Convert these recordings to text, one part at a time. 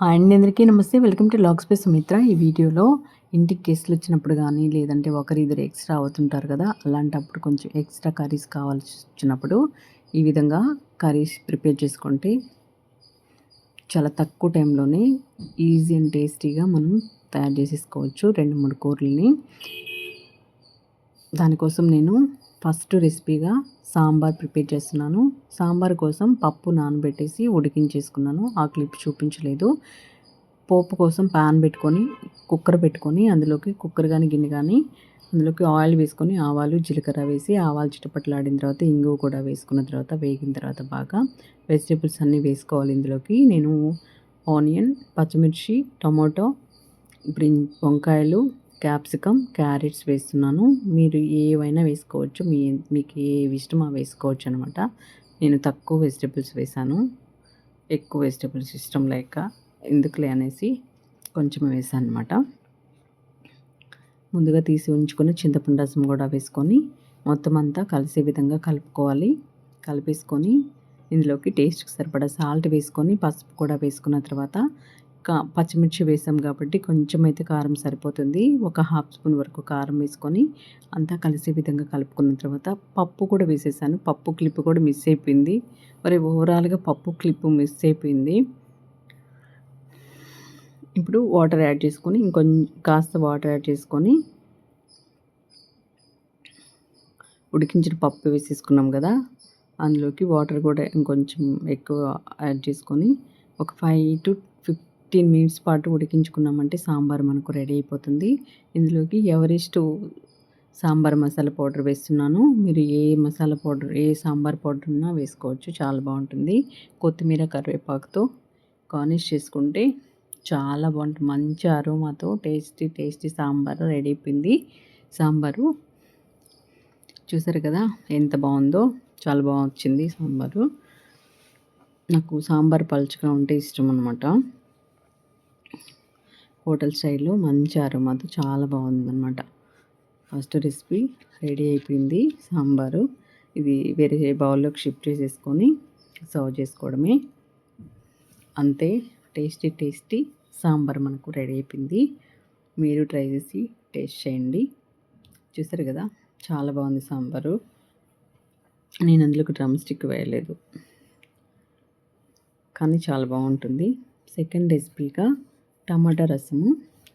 Hi అండి అందరికీ నమస్తే. Welcome to log space Sumitra. ఈ వీడియోలో ఇంటికి గెస్ట్లు వచ్చినప్పుడు కానీ లేదంటే ఒకరిద్దరు ఎక్స్ట్రా అవుతుంటారు కదా అలాంటప్పుడు కొంచెం ఎక్స్ట్రా కర్రీస్ కావాల్సి వచ్చినప్పుడు ఈ విధంగా కర్రీస్ ప్రిపేర్ చేసుకుంటే చాలా తక్కువ టైంలోనే ఈజీ అండ్ టేస్టీగా మనం తయారు చేసేసుకోవచ్చు రెండు మూడు కూరల్ని. దానికోసం నేను ఫస్ట్ రెసిపీగా సాంబార్ ప్రిపేర్ చేస్తున్నాను. సాంబార్ కోసం పప్పు నానబెట్టేసి ఉడికించేసుకున్నాను. ఆ క్లిప్ చూపించలేదు. పోపు కోసం ప్యాన్ పెట్టుకొని కుక్కర్ పెట్టుకొని అందులోకి కుక్కర్ కానీ గిన్నె కానీ అందులోకి ఆయిల్ వేసుకొని ఆవాలు జీలకర్ర వేసి ఆవాలు చిటపట్లాడిన తర్వాత ఇంగువ కూడా వేసుకున్న తర్వాత వేగిన తర్వాత బాగా వెజిటేబుల్స్ అన్నీ వేసుకోవాలి ఇందులోకి. నేను ఆనియన్ పచ్చిమిర్చి టమాటో బ్రిన్ వంకాయలు క్యాప్సికమ్ క్యారెట్స్ వేస్తున్నాను. మీరు ఏవైనా వేసుకోవచ్చు. మీ మీకు ఏ ఇష్టమో వేసుకోవచ్చు అనమాట నేను తక్కువ వెజిటేబుల్స్ వేసాను. ఎక్కువ వెజిటేబుల్స్ ఇష్టం లేక ఎందుకులే అనేసి కొంచెం వేసాను అనమాట ముందుగా తీసి ఉంచుకొని చింతపండు రసం కూడా వేసుకొని మొత్తం అంతా కలిసే విధంగా కలుపుకోవాలి. కలిపేసుకొని ఇందులోకి టేస్ట్కి సరిపడా సాల్ట్ వేసుకొని పసుపు కూడా వేసుకున్న తర్వాత కా పచ్చిమిర్చి వేసాం కాబట్టి కొంచెం అయితే కారం సరిపోతుంది. ఒక హాఫ్ స్పూన్ వరకు కారం వేసుకొని అంతా కలిసే విధంగా కలుపుకున్న తర్వాత పప్పు కూడా వేసేసాను. పప్పు క్లిప్ కూడా మిస్ అయిపోయింది. మరి ఓవరాల్గా పప్పు క్లిప్ మిస్ అయిపోయింది. ఇప్పుడు వాటర్ యాడ్ చేసుకొని ఇంకొంచెం కాస్త వాటర్ యాడ్ చేసుకొని ఉడికించిన పప్పు వేసేసుకున్నాం కదా అందులోకి వాటర్ కూడా ఇంకొంచెం ఎక్కువ యాడ్ చేసుకొని ఒక ఫైవ్ టు ఫిఫ్టీన్ మినిట్స్ పాటు ఉడికించుకున్నామంటే సాంబార్ మనకు రెడీ అయిపోతుంది. ఇందులోకి ఎవరిష్టు సాంబార్ మసాలా పౌడర్ వేస్తున్నాను. మీరు ఏ మసాలా పౌడర్ ఏ సాంబార్ పౌడర్ ఉన్నా వేసుకోవచ్చు. చాలా బాగుంటుంది. కొత్తిమీర కరివేపాకుతో గార్నిష్ చేసుకుంటే చాలా బాగుంటుంది. మంచి అరోమాతో టేస్టీ టేస్టీ సాంబార్ రెడీ అయిపోయింది. సాంబారు చూసారు కదా ఎంత బాగుందో. చాలా బాగా వచ్చింది సాంబారు. నాకు సాంబార్ పలుచగా ఉంటే ఇష్టం అనమాట హోటల్ స్టైల్లో మంచి అరుమాతో చాలా బాగుందన్నమాట. ఫస్ట్ రెసిపీ రెడీ అయిపోయింది. సాంబారు. ఇది వేరే బౌల్లోకి షిఫ్ట్ చేసేసుకొని సర్వ్ చేసుకోవడమే. అంతే. టేస్టీ టేస్టీ సాంబార్ మనకు రెడీ అయిపోయింది. మీరు ట్రై చేసి టేస్ట్ చేయండి. చూసారు కదా? చాలా బాగుంది సాంబారు. నేను అందులోకి డ్రమ్ స్టిక్ వేయలేదు. కానీ చాలా బాగుంటుంది. సెకండ్ రెసిపీగా టమాటా రసము.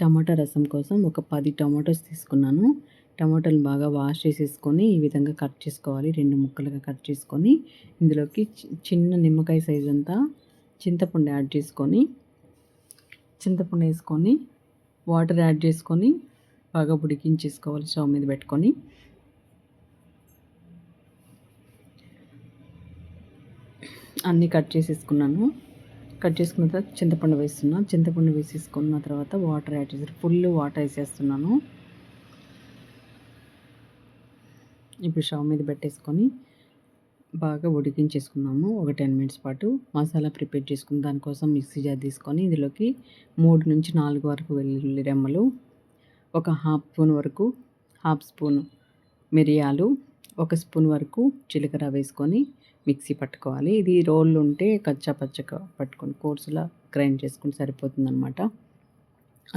టమాటా రసం కోసం ఒక పది టమాటోస్ తీసుకున్నాను. టమాటాలు బాగా వాష్ చేసేసుకొని ఈ విధంగా కట్ చేసుకోవాలి. రెండు ముక్కలుగా కట్ చేసుకొని ఇందులోకి చిన్న నిమ్మకాయ సైజ్ అంతా చింతపండు యాడ్ చేసుకొని చింతపండు వేసుకొని వాటర్ యాడ్ చేసుకొని బాగా ఉడికించేసుకోవాలి స్టవ్ మీద పెట్టుకొని. అన్నీ కట్ చేసేసుకున్నాను. కట్ చేసుకున్న తర్వాత చింతపండు వేస్తున్నా. చింతపండు వేసేసుకున్న తర్వాత వాటర్ యాడ్ చేసి ఫుల్ వాటర్ వేసేస్తున్నాను. ఇప్పుడు స్టవ్ మీద పెట్టేసుకొని బాగా ఉడికించేసుకున్నాము ఒక టెన్ మినిట్స్ పాటు మసాలా ప్రిపేర్ చేసుకుని దానికోసం మిక్సీ జార్ తీసుకొని ఇందులోకి మూడు నుంచి నాలుగు వరకు వెల్లుల్లి రెమ్మలు ఒక హాఫ్ స్పూన్ వరకు హాఫ్ స్పూన్ మిరియాలు ఒక స్పూన్ వరకు జీలకర్ర వేసుకొని మిక్సీ పట్టుకోవాలి. ఇది రోళ్ళు ఉంటే కచ్చా పచ్చగా పట్టుకొని కోర్సులా గ్రైండ్ చేసుకుంటే సరిపోతుంది అనమాట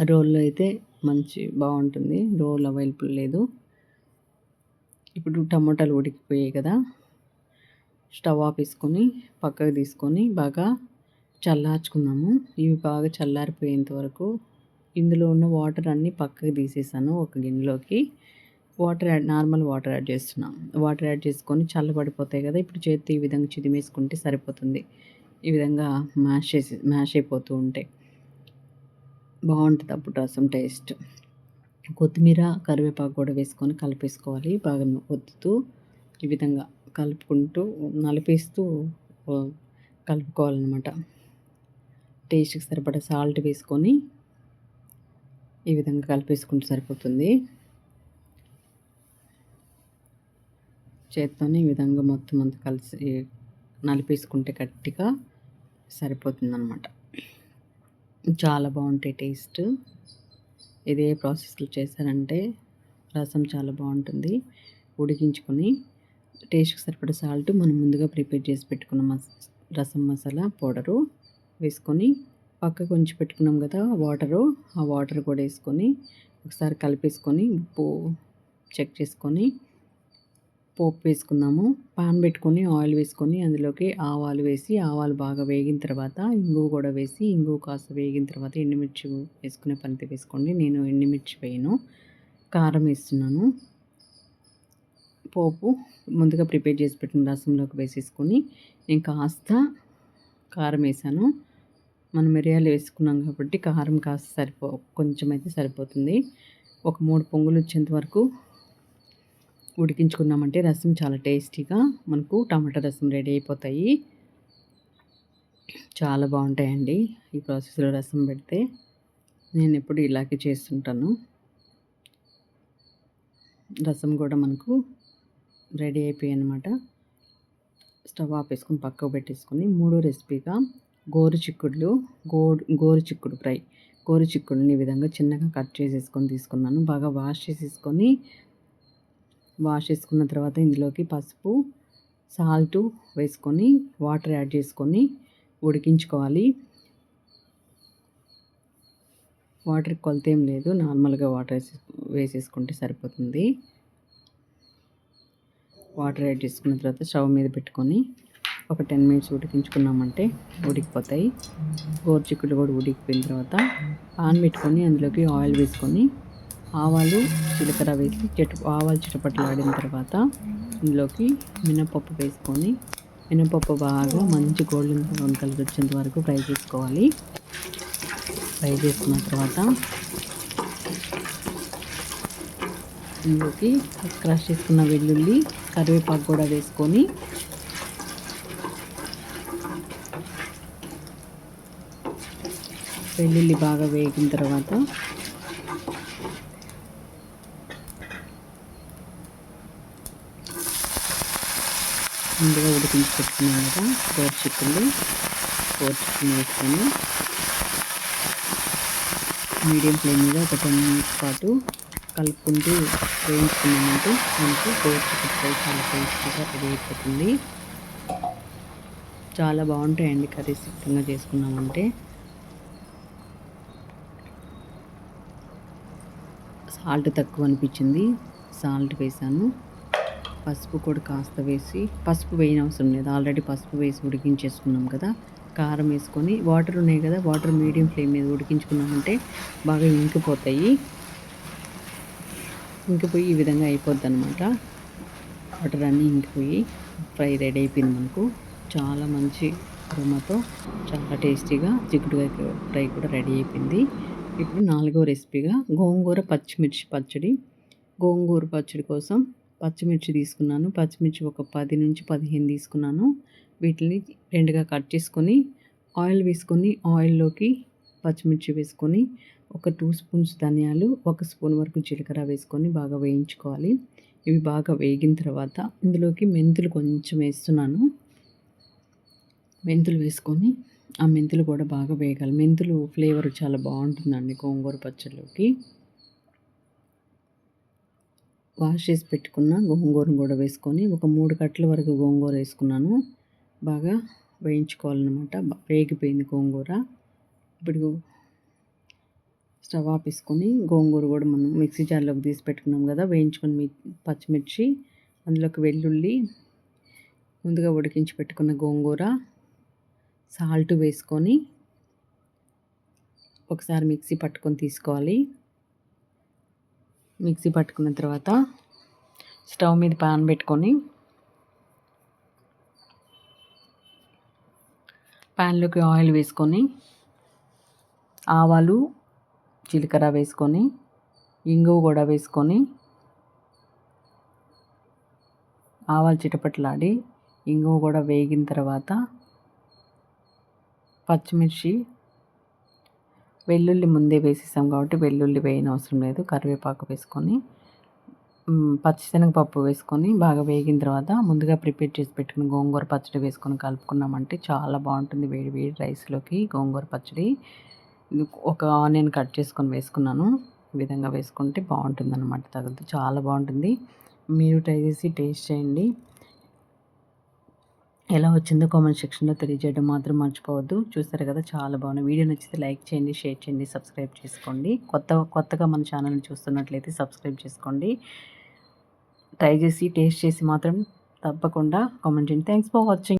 రోల్లో అయితే మంచి బాగుంటుంది. రోల్ అవైలబుల్ లేదు. ఇప్పుడు టమోటాలు ఉడికిపోయాయి కదా. స్టవ్ ఆపేసుకొని పక్కకు తీసుకొని బాగా చల్లార్చుకున్నాము ఇవి బాగా చల్లారిపోయేంత వరకు ఇందులో ఉన్న వాటర్ అన్నీ పక్కకు తీసేసాను ఒక గిన్నెలోకి. Water add normal water add చేస్తున్నాం. వాటర్ యాడ్ చేసుకొని చల్లబడిపోతాయి కదా ఇప్పుడు చేతి ఈ విధంగా చిదిమేసుకుంటే సరిపోతుంది. ఈ విధంగా మ్యాష్ చేసి మ్యాష్ అయిపోతూ ఉంటాయి బాగుంటుంది అప్పుడు రసం టేస్ట్. కొత్తిమీర కరివేపాకు కూడా వేసుకొని కలిపేసుకోవాలి. బాగా ఒత్తుతూ ఈ విధంగా కలుపుకుంటూ నలిపేస్తూ కలుపుకోవాలన్నమాట. టేస్ట్కి సరిపడా సాల్ట్ వేసుకొని ఈ విధంగా కలిపేసుకుంటే సరిపోతుంది. చేత్తోనే ఈ విధంగా మొత్తం అంతా కలిసి నలిపేసుకుంటే గట్టిగా సరిపోతుందన్నమాట. చాలా బాగుంటాయి టేస్ట్. ఇదే ప్రాసెస్లో చేశారంటే రసం చాలా బాగుంటుంది. ఉడికించుకొని టేస్ట్కి సరిపడ సాల్ట్ మనం ముందుగా ప్రిపేర్ చేసి పెట్టుకున్న మస రసం మసాలా పౌడరు వేసుకొని పక్కకు ఉంచి పెట్టుకున్నాం కదా వాటరు ఆ వాటర్ కూడా వేసుకొని ఒకసారి కలిపేసుకొని ఉప్పు చెక్ చేసుకొని పోపు వేసుకుందాము. పాన్ పెట్టుకొని ఆయిల్ వేసుకొని అందులోకి ఆవాలు వేసి ఆవాలు బాగా వేగిన తర్వాత ఇంగువ కూడా వేసి ఇంగువ కాస్త వేగిన తర్వాత ఎండుమిర్చి వేసుకునే పనితే వేసుకోండి. నేను ఎండుమిర్చి వేయను. కారం వేస్తున్నాను. పోపు ముందుగా ప్రిపేర్ చేసి పెట్టిన రసంలోకి వేసేసుకొని నేను కాస్త కారం వేసాను. మనం మిరియాలు వేసుకున్నాం కాబట్టి కారం కాస్త సరిపో కొంచెం అయితే సరిపోతుంది. ఒక మూడు పొంగులు వచ్చేంత వరకు ఉడికించుకున్నామంటే రసం చాలా టేస్టీగా మనకు టమాటా రసం రెడీ అయిపోతాయి. చాలా బాగుంటాయండి ఈ ప్రాసెస్లో రసం పెడితే. నేను ఎప్పుడు ఇలాగే చేస్తుంటాను. రసం కూడా మనకు రెడీ అయిపోయాయి అనమాట స్టవ్ ఆపేసుకొని పక్కకు పెట్టేసుకొని మూడో రెసిపీగా గోరు చిక్కుడులు గోరు గోరు చిక్కుడు ఫ్రై. గోరు చిక్కుడుని ఈ విధంగా చిన్నగా కట్ చేసేసుకొని తీసుకున్నాను. బాగా వాష్ చేసేసుకొని వాష్ చేసుకున్న తర్వాత ఇందులోకి పసుపు సాల్ట్ వేసుకొని వాటర్ యాడ్ చేసుకొని ఉడికించుకోవాలి. వాటర్ కొలత ఏం లేదు. నార్మల్గా వాటర్ వేసేసుకుంటే సరిపోతుంది. వాటర్ యాడ్ చేసుకున్న తర్వాత స్టవ్ మీద పెట్టుకొని ఒక టెన్ మినిట్స్ ఉడికించుకున్నామంటే ఉడికిపోతాయి. గోరుచిక్కుడు కూడా ఉడికిపోయిన తర్వాత పాన్ పెట్టుకొని అందులోకి ఆయిల్ వేసుకొని ఆవాలు జీలకర్ర వేసి చెట్టు ఆవాలు చిటపట్లు ఆడిన తర్వాత ఇందులోకి మినపప్పు వేసుకొని మినపప్పు బాగా మంచి గోల్డెన్ బ్రౌన్ కలర్ వచ్చేంత వరకు ఫ్రై చేసుకోవాలి. ఫ్రై చేసుకున్న తర్వాత ఇందులోకి క్రష్ చేసుకున్న వెల్లుల్లి కరివేపాకు కూడా వేసుకొని వెల్లుల్లి బాగా వేగిన తర్వాత ముందుగా ఉడికించి పెట్టుకున్నాం కదా ఫోర్ చిక్కులు ఫోర్ చిక్కులు వేసుకొని మీడియం ఫ్లేమ్ మీద ఒక టెన్ మినిట్స్ పాటు కలుపుకుంటూ వేయించుకున్నామంటే మనకు ఫోర్ చికెన్ ఫ్రై చాలా టేస్టీగా రెడీ అయిపోతుంది. చాలా బాగుంటాయండి కర్రీస్ సిద్ధంగా చేసుకున్నామంటే. సాల్ట్ తక్కువ అనిపించింది. సాల్ట్ వేసాను. పసుపు కూడా కాస్త వేసి పసుపు వేయని అవసరం లేదు. ఆల్రెడీ పసుపు వేసి ఉడికించేసుకున్నాం కదా. కారం వేసుకొని వాటర్ ఉన్నాయి కదా వాటర్ మీడియం ఫ్లేమ్ మీద ఉడికించుకున్నామంటే బాగా ఇంకిపోతాయి. ఇంకిపోయి ఈ విధంగా అయిపోద్ది అనమాట వాటర్ అన్నీ ఇంకిపోయి ఫ్రై రెడీ అయిపోయింది మనకు. చాలా మంచి అరోమాతో చాలా టేస్టీగా చిక్కుడుగా ఫ్రై కూడా రెడీ అయిపోయింది. ఇప్పుడు నాలుగో రెసిపీగా గోంగూర పచ్చిమిర్చి పచ్చడి. గోంగూర పచ్చడి కోసం పచ్చిమిర్చి తీసుకున్నాను. పచ్చిమిర్చి ఒక పది నుంచి పదిహేను తీసుకున్నాను. వీటిని రెండుగా కట్ చేసుకొని ఆయిల్ వేసుకొని ఆయిల్లోకి పచ్చిమిర్చి వేసుకొని ఒక టూ స్పూన్స్ ధనియాలు ఒక స్పూన్ వరకు జీలకర్ర వేసుకొని బాగా వేయించుకోవాలి. ఇవి బాగా వేగిన తర్వాత ఇందులోకి మెంతులు కొంచెం వేస్తున్నాను. మెంతులు వేసుకొని ఆ మెంతులు కూడా బాగా వేగాలి. మెంతులు ఫ్లేవర్ చాలా బాగుంటుందండి గోంగూర పచ్చళ్ళలోకి వాష్ చేసి పెట్టుకున్న గోంగూరను కూడా వేసుకొని ఒక మూడు కట్టల వరకు గోంగూర వేసుకున్నాను. బాగా వేయించుకోవాలన్నమాట. వేగిపోయింది గోంగూర. ఇప్పుడు స్టవ్ ఆపేసుకొని గోంగూర కూడా మనం మిక్సీ జార్లోకి తీసి పెట్టుకున్నాం కదా వేయించుకొని పచ్చిమిర్చి అందులోకి వెల్లుల్లి ముందుగా ఉడికించి పెట్టుకున్న గోంగూర సాల్ట్ వేసుకొని ఒకసారి మిక్సీ పట్టుకొని తీసుకోవాలి. మిక్సీ పట్టుకున్న తర్వాత స్టవ్ మీద పాన్ పెట్టుకొని ప్యాన్లోకి ఆయిల్ వేసుకొని ఆవాలు జీలకర్ర వేసుకొని ఇంగువ కూడా వేసుకొని ఆవాలు చిటపట్లాడి ఇంగువ కూడా వేగిన తర్వాత పచ్చిమిర్చి వెల్లుల్లి ముందే వేసేసాం కాబట్టి వెల్లుల్లి వేయని అవసరం లేదు. కరివేపాకు వేసుకొని పచ్చిశనగపప్పు వేసుకొని బాగా వేగిన తర్వాత ముందుగా ప్రిపేర్ చేసి పెట్టుకుని గోంగూర పచ్చడి వేసుకొని కలుపుకున్నామంటే చాలా బాగుంటుంది వేడి వేడి రైస్లోకి గోంగూర పచ్చడి. ఒక ఆనియన్ కట్ చేసుకొని వేసుకున్నాను. ఈ విధంగా వేసుకుంటే బాగుంటుంది అనమాట తగ్గదు చాలా బాగుంటుంది. మీరు ట్రై చేసి టేస్ట్ చేయండి. ఎలా వచ్చిందో కామెంట్ సెక్షన్లో తెలియజేయడం మాత్రం మర్చిపోవద్దు. చూస్తారు కదా చాలా బాగుంది వీడియో నచ్చితే లైక్ చేయండి షేర్ చేయండి సబ్స్క్రైబ్ చేసుకోండి. కొత్త కొత్తగా మన ఛానల్ని చూస్తున్నట్లయితే సబ్స్క్రైబ్ చేసుకోండి. ట్రై చేసి టేస్ట్ చేసి మాత్రం తప్పకుండా కామెంట్ చేయండి. Thanks for watching